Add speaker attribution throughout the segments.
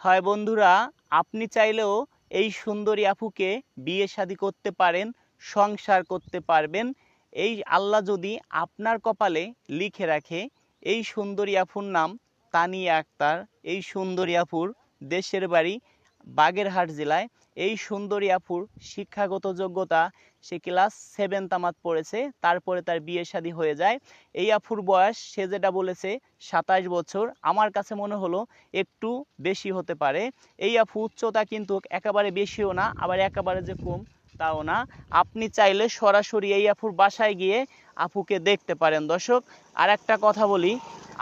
Speaker 1: হয় বন্ধুরা, আপনি চাইলেও এই সুন্দরী আপুকে বিয়ে শাদী করতে পারেন, সংসার করতে পারবেন। এই আল্লাহ যদি আপনার কপালে লিখে রাখে, এই সুন্দরী আপুর নাম তানিয়া আক্তার। এই সুন্দরী আপুর দেশের বাড়ি বাগেরহাট জেলায় এই সুন্দরী আপুর শিক্ষাগত যোগ্যতা সে ক্লাস সেভেন তামাত পড়েছে, তারপরে তার বিয়ে শাদী হয়ে যায়। এই আফুর বয়স, সে যেটা বলেছে, সাতাশ বছর। আমার কাছে মনে হলো একটু বেশি হতে পারে। এই আফু উচ্চতা কিন্তু একেবারে বেশিও না, আবার একেবারে যে কম তাও না। আপনি চাইলে সরাসরি এই আফুর বাসায় গিয়ে আপুকে দেখতে পারেন। দর্শক আর একটা কথা বলি,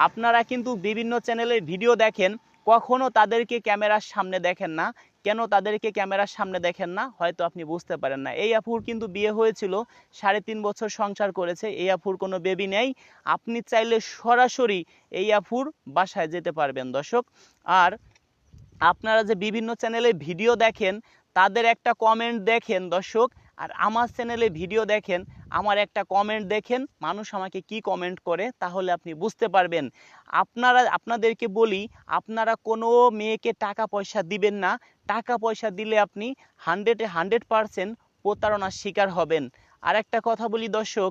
Speaker 1: আপনারা কিন্তু বিভিন্ন চ্যানেলে ভিডিও দেখেন কখনো তাদেরকে ক্যামেরার সামনে দেখেন না। কেন তাদেরকে ক্যামেরার সামনে দেখেন না? হয়তো আপনি বুঝতে পারেন না। এই আপুর কিন্তু বিয়ে হয়েছিল, সাড়ে তিন বছর সংসার করেছে। এই আপুর কোনো বেবি নেই। আপনি চাইলে সরাসরি এই আপুর বাসায় যেতে পারবেন, দর্শক। আর আপনারা যে বিভিন্ন চ্যানেলে ভিডিও দেখেন, তাদের একটা কমেন্ট দেখেন, দর্শক। আর আমার চ্যানেলে ভিডিও দেখেন, আমার একটা কমেন্ট দেখেন, মানুষ আমাকে কি কমেন্ট করে তাহলে আপনি বুঝতে পারবেন। আপনারা, আপনাদেরকে বলি, আপনারা কোনো মেয়েকে টাকা পয়সা দিবেন না। টাকা পয়সা দিলে আপনি হান্ড্রেডে হান্ড্রেড পারসেন্ট প্রতারণার শিকার হবেন। আর একটা কথা বলি দর্শক,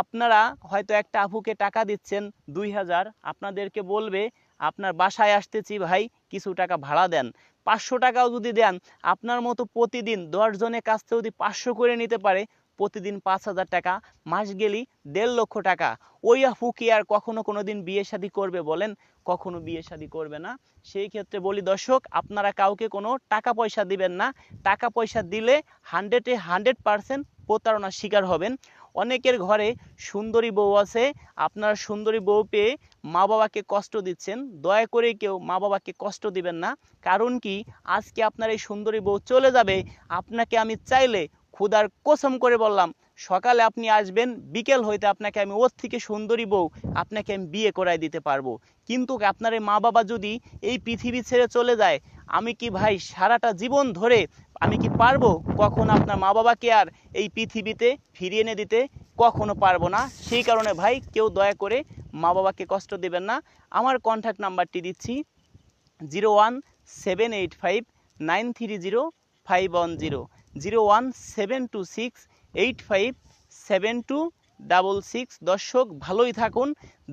Speaker 1: আপনারা হয়তো একটা আপুকে টাকা দিচ্ছেন দুই হাজার, আপনাদেরকে বলবে আপনার বাসায় আসতেছি, ভাই, কিছু টাকা ভাড়া দেন। পাঁচশো টাকাও যদি দেন, আপনার মতো প্রতিদিন দশজনের কাছ থেকে যদি পাঁচশো করে নিতে পারে, প্রতিদিন পাঁচ হাজার টাকা, মাস গেলেই দেড় লক্ষ টাকা। ওই আপু কি আর কখনো কোনো দিন বিয়ে শাদী করবে বলেন? কখনো বিয়ে শাদী করবে না। সেই ক্ষেত্রে বলি, দর্শক, আপনারা কাউকে কোনো টাকা পয়সা দিবেন না। টাকা পয়সা দিলে হান্ড্রেডে হান্ড্রেড পারসেন্ট প্রতারণার শিকার হবেন। অনেকের ঘরে সুন্দরী বউ আছে, আপনার সুন্দরী বউ পেয়ে মা বাবাকে কষ্ট দিচ্ছেন। দয়া করে কেউ মা বাবাকে কষ্ট দিবেন না। কারণ কি? আজকে আপনার এই সুন্দরী বউ চলে যাবে। আপনাকে আমি চাইলে ক্ষুদার কসম করে বললাম, সকালে আপনি আসবেন, বিকেল হইতে আপনাকে আমি ওর থেকে সুন্দরী বউ, আপনাকে আমি বিয়ে করাই দিতে পারব। কিন্তু আপনার মা বাবা যদি এই পৃথিবী ছেড়ে চলে যায়, আমি কি ভাই সারাটা জীবন ধরে আমি কি পারব কখন আপনার মা বাবাকে আর এই পৃথিবীতে ফিরিয়ে এনে দিতে? কখনো পারব না। সেই কারণে ভাই, কেউ দয়া করে মা বাবাকে কষ্ট দেবেন না। আমার কন্ট্যাক্ট নাম্বারটি দিচ্ছি zero one seven eight five nine three zero five one zero zero one seven two six eight five seven two double six দর্শক, ভালোই থাকুন।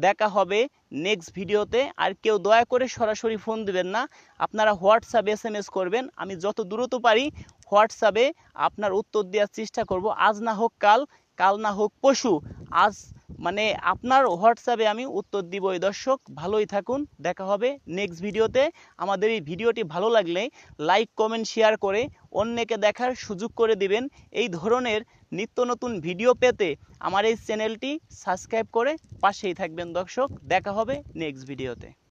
Speaker 1: দেখা হবে নেক্সট ভিডিওতে আর কেউ দয়া করে সরাসরি ফোন দেবেন না। আপনারা হোয়াটসঅ্যাপ এস এম এস করবেন। আমি যত দ্রুত পারি হোয়াটসঅ্যাপে আপনার উত্তর দেওয়ার চেষ্টা করব। আজ না হোক কাল কাল না হোক পশু আজ মানে আপনার হোয়াটসঅ্যাপে আমি উত্তর দিব, এই দর্শক। ভালোই থাকুন, দেখা হবে নেক্সট ভিডিওতে আমাদের এই ভিডিওটি ভালো লাগলে লাইক কমেন্ট শেয়ার করে অন্যকে দেখার সুযোগ করে দিবেন। এই ধরনের নিত্য নতুন ভিডিও পেতে আমার এই চ্যানেলটি সাবস্ক্রাইব করে পাশেই থাকবেন দর্শক। দেখা হবে নেক্সট ভিডিওতে